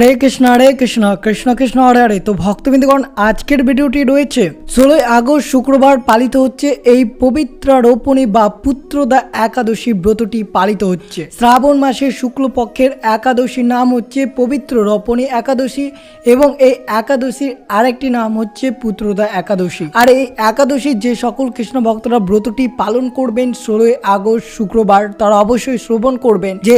হরে কৃষ্ণ হরে কৃষ্ণ কৃষ্ণ কৃষ্ণ, হরে হরে। তো ভক্তবৃন্দগণ, আজকের ভিডিওটি রয়েছে। ষোলোই আগস্ট শুক্রবার পালিত হচ্ছে এই পবিত্র রোপণী বা পুত্রদা একাদশী ব্রতটি পালিত হচ্ছে। শ্রাবণ মাসের শুক্লপক্ষের একাদশীর নাম হচ্ছে পবিত্র রোপণী একাদশী এবং এই একাদশীর আরেকটি নাম হচ্ছে পুত্রদা একাদশী। আর এই একাদশীর যে সকল কৃষ্ণ ভক্তরা ব্রতটি পালন করবেন ষোলোই আগস্ট শুক্রবার, তারা অবশ্যই শ্রবণ করবেন যে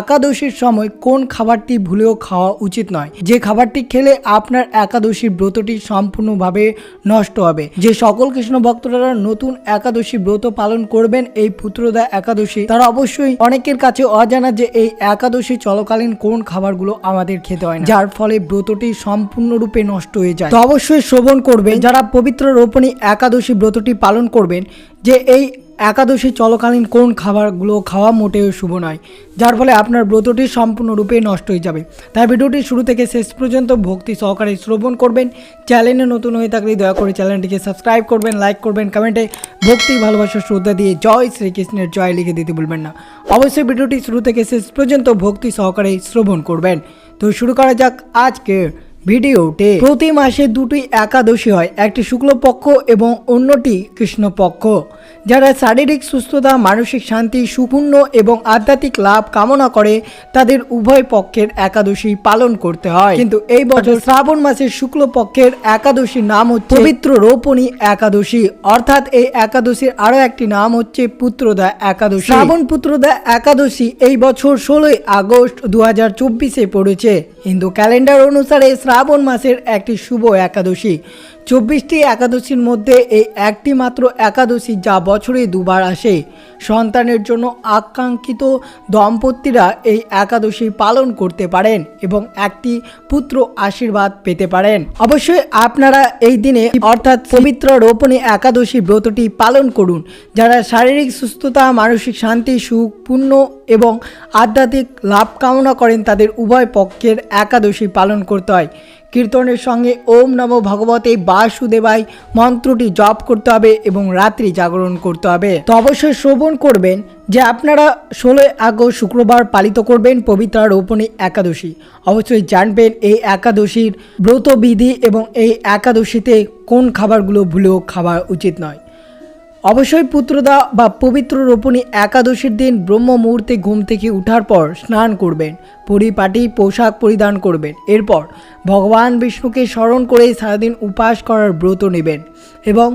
একাদশীর সময় কোন খাবারটি ভুলেও খাওয়া উচিত নয়। যে খাবারটি খেলে আপনার একাদশীর ব্রতটি সম্পূর্ণভাবে নষ্ট হবে। যে সকল কৃষ্ণ ভক্তরা নতুন একাদশী ব্রত পালন করবেন, এই পুত্রদা একাদশী, তারা অবশ্যই অনেকের কাছে অজানা যে এই একাদশী চলকালীন কোন খাবারগুলো আমাদের খেতে হয় যার ফলে ব্রতটি সম্পূর্ণরূপে নষ্ট হয়ে যায়। তো অবশ্যই শ্রবণ করবেন। যারা পবিত্র রোপণী একাদশী ব্রতটি পালন করবেন যে এই একাদশী চলকালীন কোন খাবারগুলো খাওয়া মোটেও শুভ নয়, যার ফলে আপনার ব্রতটি সম্পূর্ণরূপে নষ্ট হয়ে যাবে। তাই ভিডিওটি শুরু থেকে শেষ পর্যন্ত ভক্তি সহকারে শ্রবণ করবেন। চ্যানেলে নতুন হয়ে থাকলে দয়া করে চ্যানেলটিকে সাবস্ক্রাইব করবেন, লাইক করবেন, কমেন্টে ভক্তি ভালোবাসা শ্রদ্ধা দিয়ে জয় শ্রীকৃষ্ণের জয় লিখে দিতে ভুলবেন না। অবশ্যই ভিডিওটি শুরু থেকে শেষ পর্যন্ত ভক্তি সহকারে শ্রবণ করবেন। তো শুরু করা যাক আজকের ভিডিওতে প্রতি মাসে দুটি একাদশী হয়, একটি শুক্লপক্ষ এবং অন্যটি কৃষ্ণপক্ষ, যারা শারীরিক সুস্থতা, মানসিক শান্তি সুপূর্ণ এবং আধ্যাত্মিক লাভ কামনা করে তাদের উভয় পক্ষের একাদশী পালন করতে হয়। কিন্তু এই বছর শ্রাবণ মাসের শুক্লপক্ষের একাদশীর নাম হচ্ছে পবিত্র রোপণী একাদশী। অর্থাৎ এই একাদশীর আরও একটি নাম হচ্ছে পুত্রদা একাদশী। শ্রাবণ পুত্রদা একাদশী এই বছর ষোলোই আগস্ট দু হাজার চব্বিশে পড়েছে। হিন্দু ক্যালেন্ডার অনুসারে শ্রাবণ মাসের একটি শুভ একাদশী। চব্বিশটি একাদশীর মধ্যে এই একটি মাত্র একাদশী যা বছরে দুবার আসে। সন্তানের জন্য আকাঙ্ক্ষিত দম্পতিরা এই একাদশী পালন করতে পারেন এবং একটি পুত্র আশীর্বাদ পেতে পারেন। অবশ্যই আপনারা এই দিনে অর্থাৎ পবিত্র রোপণী একাদশী ব্রতটি পালন করুন, যারা শারীরিক সুস্থতা, মানসিক শান্তি, সুখ পূর্ণ এবং আধ্যাত্মিক লাভ কামনা করেন তাদের উভয় পক্ষের একাদশী পালন করতে হয়। কীর্তনের সঙ্গে ওম নম ভগবতে বাসুদেবায় মন্ত্রটি জপ করতে হবে এবং রাত্রি জাগরণ করতে হবে। তো অবশ্যই শ্রবণ করবেন যে আপনারা ষোলোই আগস্ট শুক্রবার পালিত করবেন পবিত্র রোপণী একাদশী। অবশ্যই জানবেন এই একাদশীর ব্রতবিধি এবং এই একাদশীতে কোন খাবারগুলো ভুলেও খাওয়া উচিত নয়। অবশ্যই পুত্রদা বা পবিত্র রোপণী একাদশীর দিন ব্রহ্ম মুহূর্তে ঘুম থেকে উঠার পর স্নান করবেন পরিপাটি পোশাক পরিধান করবেন। এরপর ভগবান বিষ্ণুকে স্মরণ করে সারাদিন উপাস করার ব্রত নেবেন এবং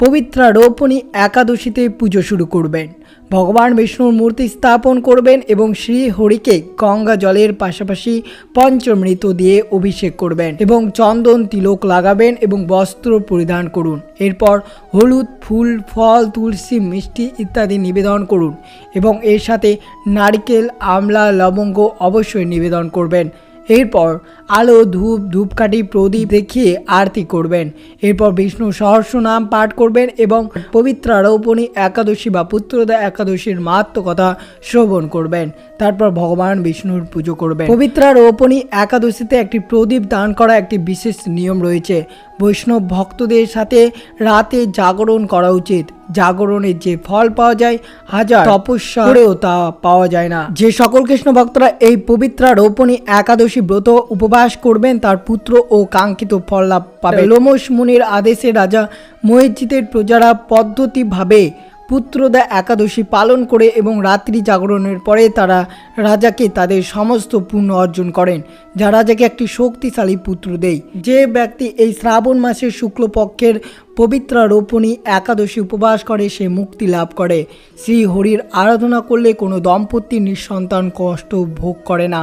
পবিত্রা রোপণী একাদশীতে পুজো শুরু করবেন। ভগবান বিষ্ণুর মূর্তি স্থাপন করবেন এবং শ্রী হরিকে গঙ্গা জলের পাশাপাশি পঞ্চমৃত দিয়ে অভিষেক করবেন এবং চন্দন তিলক লাগাবেন এবং বস্ত্র পরিধান করুন। এরপর হলুদ ফুল, ফল, তুলসী, মিষ্টি ইত্যাদি নিবেদন করুন এবং এর সাথে নারকেল, আমলা, লবঙ্গ অবশ্যই নিবেদন করবেন। এরপর আলো, ধূপ, ধূপকাঠি, প্রদীপ দেখিয়ে আরতি করবেন। এরপর বিষ্ণু সহস্র নাম পাঠ করবেন এবং পবিত্র রৌপণী একাদশী বা পুত্রদা একাদশীর মাহাত্ম কথা শ্রবণ করবেন। তারপর ভগবান বিষ্ণুর পুজো করবেন। পবিত্র রৌপণী একাদশীতে একটি প্রদীপ দান করা একটি বিশেষ নিয়ম রয়েছে। বৈষ্ণব ভক্তদের সাথে রাতে জাগরণ করা উচিত। জাগরণের যে ফল পাওয়া যায়, হাজার তপস্যা করেও তা পাওয়া যায় না। যে সকল কৃষ্ণ ভক্তরা এই পবিত্র রোপণী একাদশী ব্রত উপবাস করবেন, তার পুত্র ও কাঙ্ক্ষিত ফল লাভ পাবে। লোমস মুনির আদেশে রাজা মহিজিতের প্রজারা পদ্ধতিভাবে পুত্রদা একাদশী পালন করে এবং রাত্রি জাগরণের পরে তারা রাজাকে তাদের সমস্ত পুণ্য অর্জন করেন, যা রাজাকে একটি শক্তিশালী পুত্র দেয়। যে ব্যক্তি এই শ্রাবণ মাসের শুক্লপক্ষের পবিত্র রোপণী একাদশী উপবাস করে, সে মুক্তি লাভ করে। শ্রী হরির আরাধনা করলে কোনো দম্পতি নিঃসন্তান কষ্ট ভোগ করে না।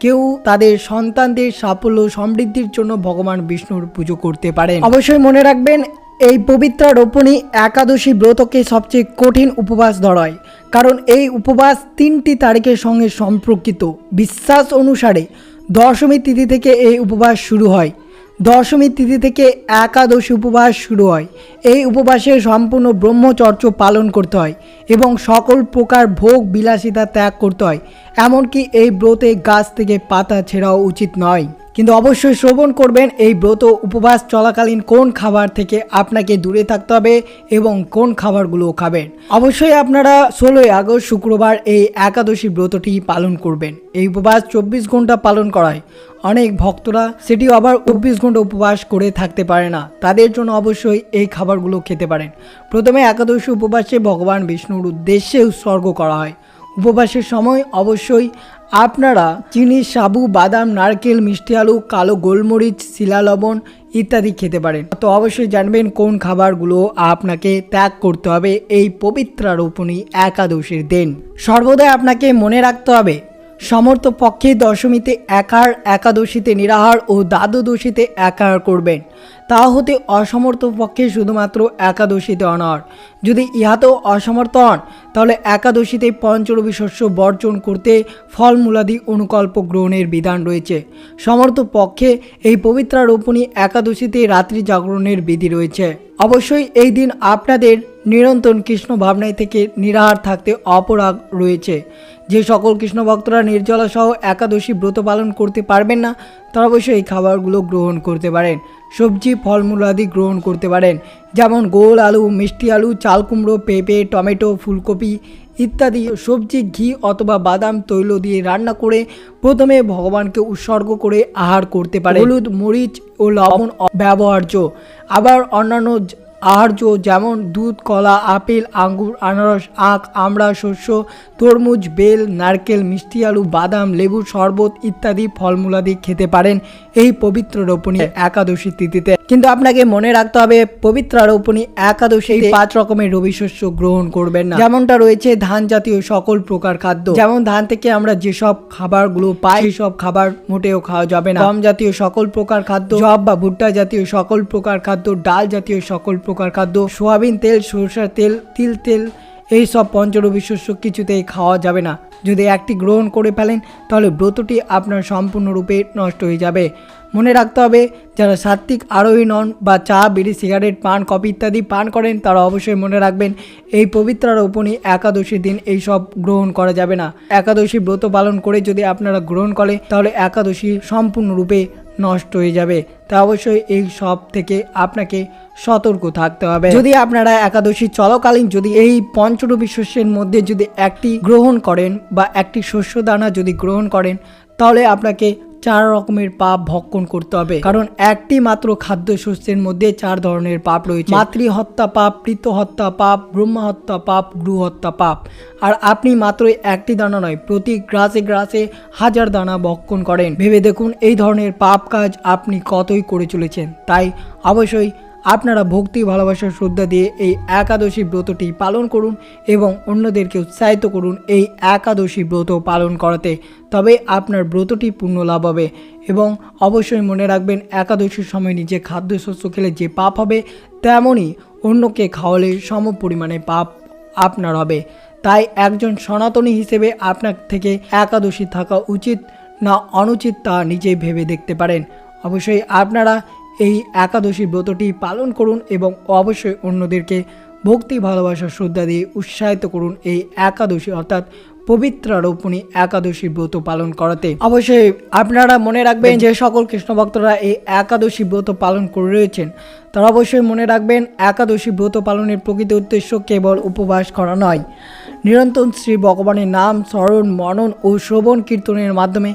কেউ তাদের সন্তানদের সাফল্য সমৃদ্ধির জন্য ভগবান বিষ্ণুর পুজো করতে পারেন। অবশ্যই মনে রাখবেন এই পবিত্র রোপণী একাদশী ব্রতকে সবচেয়ে কঠিন উপবাস ধরায়, কারণ এই উপবাস তিনটি তারিখের সঙ্গে সম্পর্কিত। বিশ্বাস অনুসারে দশমী তিথি থেকে এই উপবাস শুরু হয়। দশমী তিথি থেকে একাদশী উপবাস শুরু হয়। এই উপবাসে সম্পূর্ণ ব্রহ্মচর্য পালন করতে হয় এবং সকল প্রকার ভোগ বিলাসিতা ত্যাগ করতে হয়। এমনকি এই ব্রতে গাছ থেকে পাতা ছেঁড়াও উচিত নয়। কিন্তু অবশ্যই শ্রবণ করবেন এই ব্রত উপবাস চলাকালীন কোন খাবার থেকে আপনাকে দূরে থাকতে হবে এবং কোন খাবারগুলো খাবেন। অবশ্যই আপনারা ষোলোই আগস্ট শুক্রবার এই একাদশী ব্রতটি পালন করবেন। এই উপবাস চব্বিশ ঘণ্টা পালন করায় অনেক ভক্তরা সেটিও আবার চব্বিশ ঘণ্টা উপবাস করে থাকতে পারে না। তাদের জন্য অবশ্যই এই খাবারগুলো খেতে পারেন। প্রথমে একাদশী উপবাসে ভগবান বিষ্ণুর উদ্দেশ্যে উৎসর্গ করা হয়। উপবাসের সময় অবশ্যই আপনারা চিনি, সাবু, বাদাম, নারকেল, মিষ্টি আলু, কালো গোলমরিচ, শিলা লবণ ইত্যাদি খেতে পারেন। তো অবশ্যই জানবেন কোন খাবারগুলো আপনাকে ত্যাগ করতে হবে। এই পবিত্রারোপণী একাদশীর দিন। সর্বদাই আপনাকে মনে রাখতে হবে সমর্থ পক্ষে দশমীতে একার একাদশীতে নিরাহার ও দ্বাদশীতে একার করবেন। তা হতে অসমর্থ পক্ষে শুধুমাত্র একাদশীতে অনার যদি ইহাতেও অসমর্থ হন, তাহলে একাদশীতে পঞ্চরবি শস্য বর্জন করতে ফলমূলাদি অনুকল্প গ্রহণের বিধান রয়েছে। সমর্থ পক্ষে এই পবিত্রারোপণী একাদশীতে রাত্রি জাগরণের বিধি রয়েছে। অবশ্যই এই দিন আপনাদের নিরন্তর কৃষ্ণ ভাবনায় থেকে নিরাহার থাকতে অপরাগ রয়েছে। যে সকল কৃষ্ণ ভক্তরা নির্জলা সহ একাদশী ব্রত পালন করতে পারবেন না, তারা অবশ্যই এই খাবারগুলো গ্রহণ করতে পারেন। সবজি, ফলমূল আদি গ্রহণ করতে পারেন। যেমন গোল আলু, মিষ্টি আলু, চাল কুমড়ো, পেঁপে, টমেটো, ফুলকপি ইত্যাদি সবজি, ঘি অথবা বাদাম, তৈল দিয়ে রান্না করে প্রথমে ভগবানকে উৎসর্গ করে আহার করতে পারে হলুদ, মরিচ ও লবণ ব্যবহার্য। আবার অন্যান্য আহার্য যেমন দুধ, কলা, আপেল, আঙ্গুর, আনারস, আখ, আমড়া, শস্য, তরমুজ, বেল, নারকেল, মিষ্টি আলু, বাদাম, লেবু, শরবত ইত্যাদি ফলমূলাদি খেতে পারেন এই পবিত্র রোপণী একাদশী তিথিতে। কিন্তু আপনাকে মনে রাখতে হবে পবিত্র রোপণী একাদশী এই পাঁচ রকমের রবি শস্য গ্রহণ করবেন না। যেমনটা রয়েছে ধান জাতীয় সকল প্রকার খাদ্য। যেমন ধান থেকে আমরা যেসব খাবারগুলো পাই সব খাবার মোটেও খাওয়া যাবে না। গম জাতীয় সকল প্রকার খাদ্য জব বা ভুট্টা জাতীয় সকল প্রকার খাদ্য ডাল জাতীয় সকল প্রকার খাদ্য সোয়াবিন তেল সরষের তেল তিল তেল এই সব পঞ্চরবি শস্য কিছুতেই খাওয়া যাবে না। যদি একটি গ্রহণ করে ফেলেন তাহলে ব্রতটি আপনার সম্পূর্ণরূপে নষ্ট হয়ে যাবে। মনে রাখতে হবে, যারা সাত্ত্বিক আরোহী নন বা চা, বিড়ি, সিগারেট, পান, কফি ইত্যাদি পান করেন, তারা অবশ্যই মনে রাখবেন, এই পবিত্র রোপণী একাদশীর দিন এই সব গ্রহণ করা যাবে না। একাদশী ব্রত পালন করে যদি আপনারা গ্রহণ করে তাহলে একাদশী সম্পূর্ণরূপে নষ্ট হয়ে যাবে। তা অবশ্যই এই সব থেকে আপনাকে সতর্ক থাকতে হবে। যদি আপনারা একাদশী চলাকালীন যদি এই পঞ্চরবি শস্যের মধ্যে যদি একটি গ্রহণ করেন বা একটি শস্য দানা যদি গ্রহণ করেন, তাহলে আপনাকে চার রকমের পাপ ভক্ষণ করতে হবে। কারণ একটি মাত্র খাদ্য শস্যের মধ্যে চার ধরনের পাপ রয়েছে। মাতৃ হত্যা পাপ প্রীত হত্যা পাপ ব্রহ্ম হত্যা পাপ গৃহ হত্যা পাপ। আর আপনি মাত্র একটি দানা নয়, প্রতি গ্রাসে গ্রাসে হাজার দানা ভক্ষণ করেন। ভেবে দেখুন, এই ধরনের পাপ কাজ আপনি কতই করে চলেছেন। তাই অবশ্যই আপনারা ভক্তি, ভালোবাসা, শ্রদ্ধা দিয়ে এই একাদশী ব্রতটি পালন করুন এবং অন্যদেরকে উৎসাহিত করুন এই একাদশী ব্রত পালন করাতে। তবে আপনার ব্রতটি পূর্ণ লাভ হবে এবং অবশ্যই মনে রাখবেন, একাদশীর সময় নিজে খাদ্যশস্য খেলে যে পাপ হবে তেমনই অন্যকে খাওয়ালে সম পরিমাণে পাপ আপনার হবে। তাই একজন সনাতনী হিসেবে আপনার থেকে একাদশী থাকা উচিত না অনুচিত তা নিজেই ভেবে দেখতে পারেন। অবশ্যই আপনারা এই একাদশী ব্রতটি পালন করুন এবং অবশ্যই অন্যদেরকে ভক্তি, ভালোবাসা, শ্রদ্ধা দিয়ে উৎসাহিত করুন এই একাদশী অর্থাৎ পবিত্র রোপণী একাদশী ব্রত পালন করাতে। অবশ্যই আপনারা মনে রাখবেন যে সকল কৃষ্ণ ভক্তরা এই একাদশী ব্রত পালন করে রয়েছেন। তারা অবশ্যই মনে রাখবেন একাদশী ব্রত পালনের প্রকৃত উদ্দেশ্য কেবল উপবাস করা নয়। নিরন্তর শ্রী ভগবানের নাম স্মরণ, মনন ও শ্রবণ কীর্তনের মাধ্যমে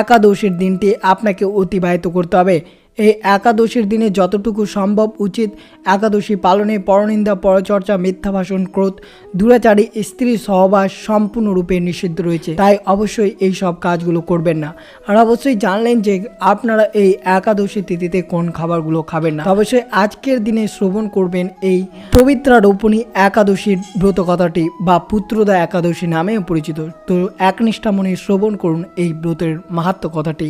একাদশীর দিনটি আপনাকে অতিবাহিত করতে হবে। এই একাদশীর দিনে যতটুকু সম্ভব উচিত একাদশী পালনে পরনিন্দা, পরচর্চা মিথ্যা ভাষণ ক্রোধ, দুরাচারী, স্ত্রী সহবাস সম্পূর্ণরূপে নিষিদ্ধ রয়েছে। তাই অবশ্যই এই সব কাজগুলো করবেন না। আর অবশ্যই জানলেন যে আপনারা এই একাদশী তিথিতে কোন খাবারগুলো খাবেন না। অবশ্যই আজকের দিনে শ্রবণ করবেন এই পবিত্রা রোপণী একাদশীর ব্রত কথাটি বা পুত্রদা একাদশী নামেও পরিচিত। তো একনিষ্ঠা মনে শ্রবণ করুন এই ব্রতের মাহাত্ম কথাটি।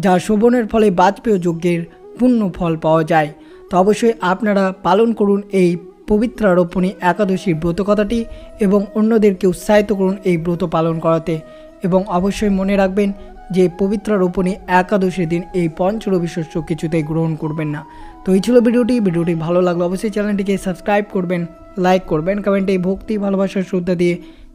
যা শোভনের ফলে বাজপেয় যজ্ঞের পূর্ণ ফল পাওয়া যায়। তো অবশ্যই আপনারা পালন করুন এই পবিত্র রোপণী একাদশীর ব্রত কথাটি এবং অন্যদেরকে উৎসাহিত করুন এই ব্রত পালন করাতে। এবং অবশ্যই মনে রাখবেন যে পবিত্র রোপণী একাদশীর দিন এই পঞ্চরবি শস্য কিছুতেই গ্রহণ করবেন না। তো এই ছিল ভিডিওটি। ভিডিওটি ভালো লাগল অবশ্যই চ্যানেলটিকে সাবস্ক্রাইব করবেন, লাইক করবেন, কমেন্টে ভক্তি ভালোবাসার শ্রদ্ধা দিয়ে